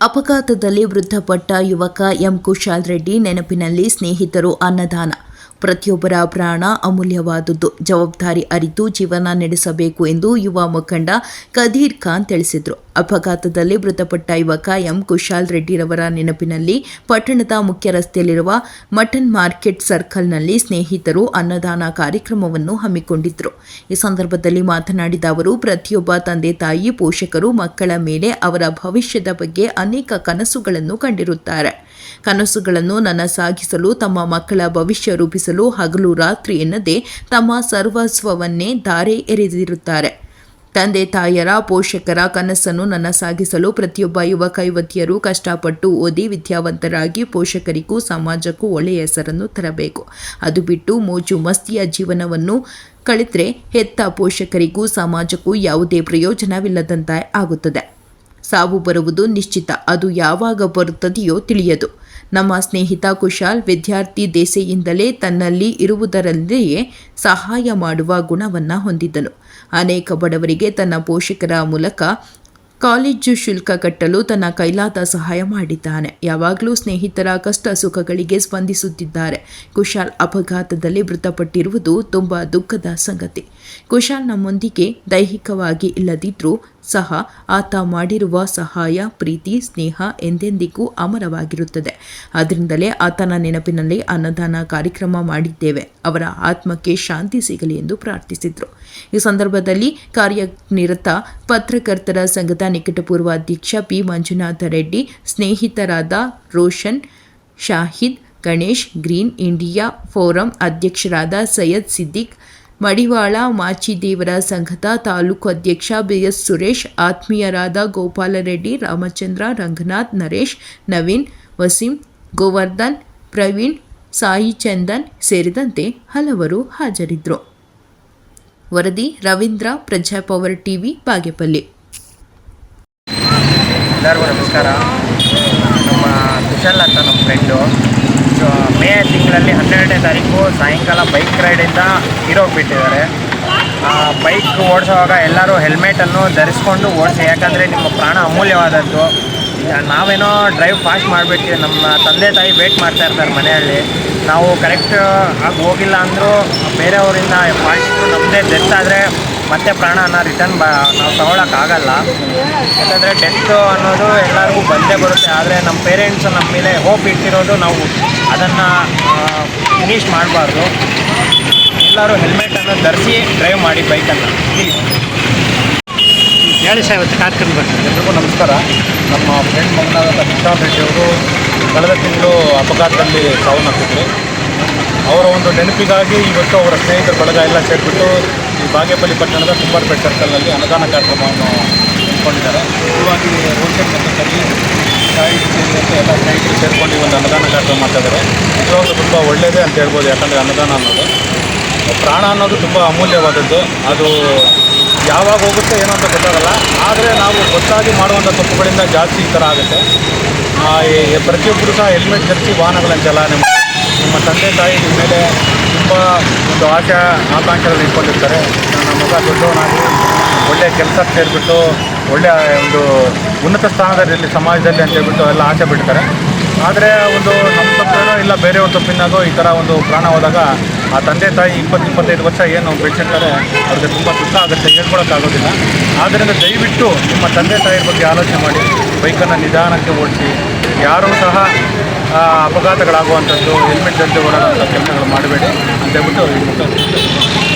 ಅಪಘಾತದಲ್ಲಿ ಮೃತಪಟ್ಟ ಯುವಕ ಎಂ ಕುಶಾಲ್ ರೆಡ್ಡಿ ನೆನಪಿನಲ್ಲಿ ಸ್ನೇಹಿತರು ಅನ್ನದಾನ ಪ್ರತಿಯೊಬ್ಬರ ಪ್ರಾಣ ಅಮೂಲ್ಯವಾದುದು ಜವಾಬ್ದಾರಿ ಅರಿತು ಜೀವನ ನಡೆಸಬೇಕು ಎಂದು ಯುವ ಮುಖಂಡ ಕದೀರ್ ಖಾನ್ ತಿಳಿಸಿದರು. ಅಪಘಾತದಲ್ಲಿ ಮೃತಪಟ್ಟ ಯುವಕ ಎಂ. ಕುಶಾಲ್ ರೆಡ್ಡಿರವರ ನೆನಪಿನಲ್ಲಿ ಪಟ್ಟಣದ ಮುಖ್ಯ ರಸ್ತೆಯಲ್ಲಿರುವ ಮಟನ್ ಮಾರ್ಕೆಟ್ ಸರ್ಕಲ್ನಲ್ಲಿ ಸ್ನೇಹಿತರು ಅನ್ನದಾನ ಕಾರ್ಯಕ್ರಮವನ್ನು ಹಮ್ಮಿಕೊಂಡಿದ್ದರು ಈ ಸಂದರ್ಭದಲ್ಲಿ ಮಾತನಾಡಿದ ಅವರು, ಪ್ರತಿಯೊಬ್ಬ ತಂದೆ ತಾಯಿ ಪೋಷಕರು ಮಕ್ಕಳ ಮೇಲೆ ಅವರ ಭವಿಷ್ಯದ ಬಗ್ಗೆ ಅನೇಕ ಕನಸುಗಳನ್ನು ಕಂಡಿರುತ್ತಾರೆ. ಕನಸುಗಳನ್ನು ನನಸಾಗಿಸಲು, ತಮ್ಮ ಮಕ್ಕಳ ಭವಿಷ್ಯ ರೂಪಿಸಲು ಹಗಲು ರಾತ್ರಿ ಎನ್ನದೆ ತಮ್ಮ ಸರ್ವಸ್ವವನ್ನೇ ಧಾರೆ ಎರೆದಿರುತ್ತಾರೆ. ತಂದೆ ತಾಯರ ಪೋಷಕರ ಕನಸನ್ನು ನನಸಾಗಿಸಲು ಪ್ರತಿಯೊಬ್ಬ ಯುವಕ ಯುವತಿಯರು ಕಷ್ಟಪಟ್ಟು ಓದಿ ವಿದ್ಯಾವಂತರಾಗಿ ಪೋಷಕರಿಗೂ ಸಮಾಜಕ್ಕೂ ಒಳ್ಳೆಯ ಹೆಸರನ್ನು ತರಬೇಕು. ಅದು ಬಿಟ್ಟು ಮೋಜು ಮಸ್ತಿಯ ಜೀವನವನ್ನು ಕಳಿತರೆ ಹೆತ್ತ ಪೋಷಕರಿಗೂ ಸಮಾಜಕ್ಕೂ ಯಾವುದೇ ಪ್ರಯೋಜನವಿಲ್ಲದಂತೆ ಆಗುತ್ತದೆ. ಸಾವು ಬರುವುದು ನಿಶ್ಚಿತ. ಅದು ಯಾವಾಗ ಬರುತ್ತದೆಯೋ ತಿಳಿಯದು. ನಮ್ಮ ಸ್ನೇಹಿತ ಕುಶಾಲ್ ವಿದ್ಯಾರ್ಥಿ ದೇಸೆಯಿಂದಲೇ ತನ್ನಲ್ಲಿ ಇರುವುದರಲ್ಲಿಯೇ ಸಹಾಯ ಮಾಡುವ ಗುಣವನ್ನು ಹೊಂದಿದ್ದನು. ಅನೇಕ ಬಡವರಿಗೆ ತನ್ನ ಪೋಷಕರ ಮೂಲಕ ಕಾಲೇಜು ಶುಲ್ಕ ಕಟ್ಟಲು ತನ್ನ ಕೈಲಾದ ಸಹಾಯ ಮಾಡಿದ್ದಾನೆ. ಯಾವಾಗಲೂ ಸ್ನೇಹಿತರ ಕಷ್ಟ ಸುಖಗಳಿಗೆ ಸ್ಪಂದಿಸುತ್ತಿದ್ದಾರೆ. ಕುಶಾಲ್ ಅಪಘಾತದಲ್ಲಿ ಮೃತಪಟ್ಟಿರುವುದು ತುಂಬ ದುಃಖದ ಸಂಗತಿ. ಕುಶಾಲ್ ನಮ್ಮೊಂದಿಗೆ ದೈಹಿಕವಾಗಿ ಇಲ್ಲದಿದ್ದರೂ ಸಹ ಆತ ಮಾಡಿರುವ ಸಹಾಯ, ಪ್ರೀತಿ, ಸ್ನೇಹ ಎಂದೆಂದಿಗೂ ಅಮರವಾಗಿರುತ್ತದೆ. ಆದ್ದರಿಂದಲೇ ಆತನ ನೆನಪಿನಲ್ಲಿ ಅನ್ನದಾನ ಕಾರ್ಯಕ್ರಮ ಮಾಡಿದ್ದೇವೆ. ಅವರ ಆತ್ಮಕ್ಕೆ ಶಾಂತಿ ಸಿಗಲಿ ಎಂದು ಪ್ರಾರ್ಥಿಸಿದರು. ಈ ಸಂದರ್ಭದಲ್ಲಿ ಕಾರ್ಯನಿರತ ಪತ್ರಕರ್ತರ ಸಂಘದ ನಿಕಟಪೂರ್ವ ಅಧ್ಯಕ್ಷ P. Manjunatha Reddy, ಸ್ನೇಹಿತರಾದ Roshan, Shahid, Ganesh, green, India forum ಅಧ್ಯಕ್ಷರಾದ ಸೈಯದ್ ಸಿದ್ದಿಕ್ ಮಡಿವಾಳ ಮಾಚಿದೇವರ ಸಂಘದ ತಾಲೂಕು ಅಧ್ಯಕ್ಷ ಬಿಎಸ್ ಸುರೇಶ್, ಆತ್ಮೀಯರಾದ ಗೋಪಾಲರೆಡ್ಡಿ ರಾಮಚಂದ್ರ, ರಂಗನಾಥ್, ನರೇಶ್, ನವೀನ್, ವಸೀಂ, ಗೋವರ್ಧನ್, ಪ್ರವೀಣ್, ಸಾಯಿ ಚಂದನ್ ಸೇರಿದಂತೆ ಹಲವರು ಹಾಜರಿದ್ದರು. ವರದಿ ರವೀಂದ್ರ ಪ್ರಜಾಪವರ್ ಟಿವಿ, ಬಾಗೇಪಲ್ಲಿ. ಎಲ್ಲರಿಗೂ ನಮಸ್ಕಾರ. ನಮ್ಮ ಕುಶಲ್ ಅಂತ ನಮ್ಮ ಫ್ರೆಂಡು ಮೇ ತಿಂಗಳಲ್ಲಿ ಹನ್ನೆರಡನೇ ತಾರೀಕು ಸಾಯಂಕಾಲ ಬೈಕ್ ರೈಡಿಂದ ಇರೋಗ್ಬಿಟ್ಟಿದ್ದಾರೆ. ಬೈಕ್ ಓಡಿಸುವಾಗ ಎಲ್ಲರೂ ಹೆಲ್ಮೆಟನ್ನು ಧರಿಸ್ಕೊಂಡು ಓಡಿಸಿ, ಯಾಕಂದರೆ ನಿಮ್ಮ ಪ್ರಾಣ ಅಮೂಲ್ಯವಾದದ್ದು. ನಾವೇನೋ ಡ್ರೈವ್ ಫಾಸ್ಟ್ ಮಾಡಿಬಿಟ್ಟು ನಮ್ಮ ತಂದೆ ತಾಯಿ ವೇಟ್ ಮಾಡ್ತಾ ಇರ್ತಾರೆ ಮನೆಯಲ್ಲಿ. ನಾವು ಕರೆಕ್ಟ್ ಆಗಿ ಹೋಗಿಲ್ಲ ಅಂದರೂ ಬೇರೆಯವರಿಂದ ಫಾಸ್ಟ್ ನಮ್ಮದೇ ಡೆತ್ ಆದರೆ ಮತ್ತೆ ಪ್ರಾಣನ ರಿಟರ್ನ್ ಬ ನಾವು ತಗೊಳಕ್ಕಾಗಲ್ಲ ಯಾಕಂದರೆ ಡೆತ್ ಅನ್ನೋದು ಎಲ್ಲರಿಗೂ ಬಂದೇ ಬರುತ್ತೆ. ಆದರೆ ನಮ್ಮ ಪೇರೆಂಟ್ಸ್ ನಮ್ಮ ಮೇಲೆ ಹೋಪ್ ಇಟ್ಟಿರೋದು ನಾವು. ಅದನ್ನು ಫಿನಿಶ್ ಮಾಡಬಾರ್ದು. ಎಲ್ಲರೂ ಹೆಲ್ಮೆಟನ್ನು ಧರಿಸಿ ಡ್ರೈವ್ ಮಾಡಿ ಬೈಕನ್ನು ಪ್ಲೀಸ್ ಹೇಳಿ ಸರ್ ಇವತ್ತು ಕಾರ್ಯಕ್ರಮ ಬರ್ತಾರೆ ಎಲ್ರಿಗೂ ನಮಸ್ಕಾರ. ನಮ್ಮ ಫ್ರೆಂಡ್ ಮಗನಾದಂಥ ಕೃಷ್ಣ ರೆಡ್ಡಿಯವರು ಕಳೆದ ತಿಂಗಳು ಅಪಘಾತದಲ್ಲಿ ಸಾವನ್ನಪ್ಪಿದ್ರು ಅವರ ಒಂದು ನೆನಪಿಗಾಗಿ ಇವತ್ತು ಅವರ ಸ್ನೇಹಿತರ ಬಳಗ ಎಲ್ಲ ಸೇರಿಬಿಟ್ಟು ಈ ಬಾಗೇಪಲ್ಲಿ ಪಟ್ಟಣದ ಕುಂಬಾರ್ಪೇಟ್ ಸರ್ಕಲ್ನಲ್ಲಿ ಅನುದಾನ ಕಾರ್ಯಕ್ರಮವನ್ನು ಹಮ್ಮಿಕೊಂಡಿದ್ದಾರೆ. ಮುಖ್ಯವಾಗಿ ರೋಷನ್ ಸಾಯಿ ಸೇರಿದಂತೆ ಎಲ್ಲ ಸ್ನೇಹಿತರು ಸೇರಿಕೊಂಡು ಒಂದು ಅನುದಾನ ಕಾರ್ಯಕ್ರಮ ಮಾಡ್ತಾಯಿದ್ದಾರೆ ನಿಜವಾಗ್ಲೂ ತುಂಬ ಒಳ್ಳೆಯದೇ ಅಂತ ಹೇಳ್ಬೋದು, ಯಾಕಂದರೆ ಅನುದಾನ ಅನ್ನೋದು. ಪ್ರಾಣ ಅನ್ನೋದು ತುಂಬ ಅಮೂಲ್ಯವಾದದ್ದು. ಅದು ಯಾವಾಗ ಹೋಗುತ್ತೆ ಏನೋ ಅಂತ ಗೊತ್ತಾಗಲ್ಲ. ಆದರೆ ನಾವು ಗೊತ್ತಾಗಿ ಮಾಡುವಂಥ ತಪ್ಪುಗಳಿಂದ ಜಾಸ್ತಿ ಈ ಥರ ಆಗುತ್ತೆ. ಪ್ರತಿಯೊಬ್ಬರು ಸಹ ಹೆಲ್ಮೆಟ್ ಧರಿಸಿ ವಾಹನಗಳನ್ನು ಚಲಾವಣೆ ಮಾಡಿ ನಿಮ್ಮ ತಂದೆ ತಾಯಿ ನಿಮ್ಮ ಮೇಲೆ ತುಂಬ ಒಂದು ಆಶೆ ಆಕಾಂಕ್ಷೆಗಳು ಇಟ್ಕೊಂಡಿರ್ತಾರೆ. ನನ್ನ ಮಗ ದೊಡ್ಡವನಾಗಿ ಒಳ್ಳೆಯ ಕೆಲಸ ಸೇರಿಬಿಟ್ಟು ಒಳ್ಳೆಯ ಒಂದು ಉನ್ನತ ಸ್ಥಾನದಲ್ಲಿ ಸಮಾಜದಲ್ಲಿ ಅಂತ ಹೇಳ್ಬಿಟ್ಟು ಎಲ್ಲ ಆಸೆ ಬಿಡ್ತಾರೆ ಆದರೆ ಒಂದು ನಮ್ಮ ತಪ್ಪೇನೋ ಇಲ್ಲ ಬೇರೆಯವ್ರ ತಪ್ಪಿನಾಗೋ ಈ ಥರ ಒಂದು ಪ್ರಾಣ ಹೋದಾಗ ಆ ತಂದೆ ತಾಯಿ ಇಪ್ಪತ್ತು, ಇಪ್ಪತ್ತೈದು ವರ್ಷ ಏನು ಬೆಳೆಸಿರ್ತಾರೆ, ಅವ್ರಿಗೆ ತುಂಬ ದುಃಖ ಆಗುತ್ತೆ, ಹೇಳ್ಕೊಳಕ್ಕಾಗೋದಿಲ್ಲ. ಆದ್ದರಿಂದ ದಯವಿಟ್ಟು ನಿಮ್ಮ ತಂದೆ ತಾಯಿಯ ಬಗ್ಗೆ ಆಲೋಚನೆ ಮಾಡಿ, ಬೈಕನ್ನು ನಿಧಾನಕ್ಕೆ ಓಡಿಸಿ, ಯಾರೂ ಸಹ ಅಪಘಾತಗಳಾಗುವಂಥದ್ದು ಹೆಲ್ಮೆಟ್ ಜೊತೆ ಓಡಾಡುವಂಥ ಕೆಲಸಗಳು ಮಾಡಬೇಡಿ. ಅಂತ ಹೇಳ್ಬಿಟ್ಟು